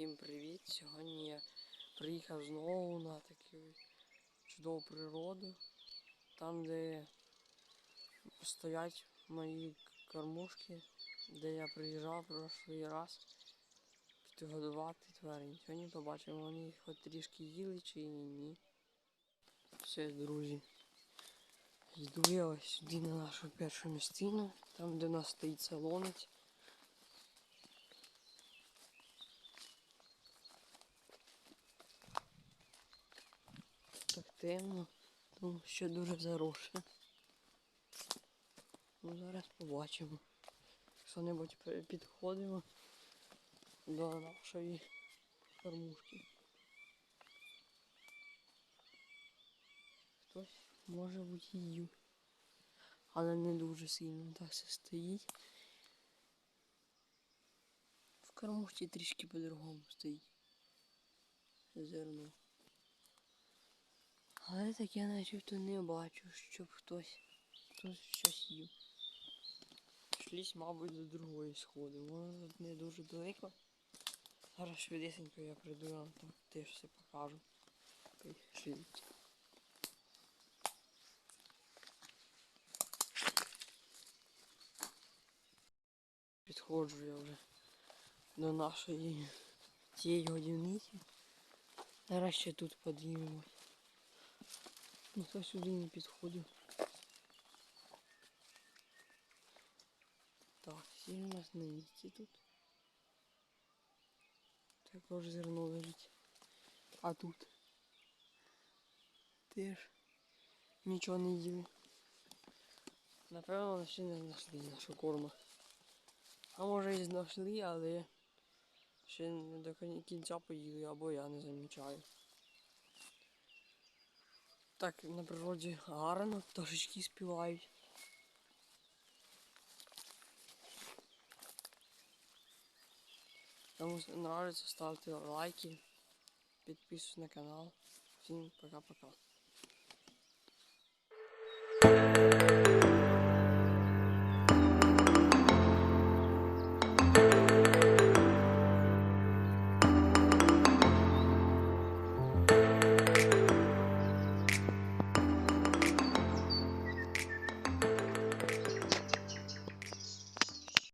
Всім привіт! Сьогодні я приїхав знову на таку чудову природу, там, де стоять мої кормушки, де я приїжджав прошлий раз підгодувати тварин. Сьогодні побачимо, вони хоч трішки їли чи ні. Все, друзі. Йду я ось сюди на нашу першу місцину, там де у нас стоїть салонець. Так темно, тому що дуже заросше. Ну, зараз побачимо. Що-небудь підходимо до нашої кормушки. Хтось може бути її. Але не дуже сильно так все стоїть. В кормушці трішки по-другому стоїть. Зерно. Але так я начебто не бачу, щоб хтось хтось щось їв. Шлісь, мабуть, до другої сходи. Воно тут не дуже далеко. Зараз швидесенько я прийду, я вам там теж все покажу. Шліть. Підходжу я вже до нашої цієї годівниці. Зараз ще тут подивимось. Ніхто сюди не підходив. Так, сіль у нас на місці тут. Також зерно лежить. А тут теж нічого не їли. Напевно, ще не знайшли нашу корму. А може і знайшли, але ще не до кін- кінця поїли, або я не замічаю. Так, на природі гарно, пташечки співають. Кому нравится, ставьте лайки, підписуйтесь на канал. Всім пока-пока.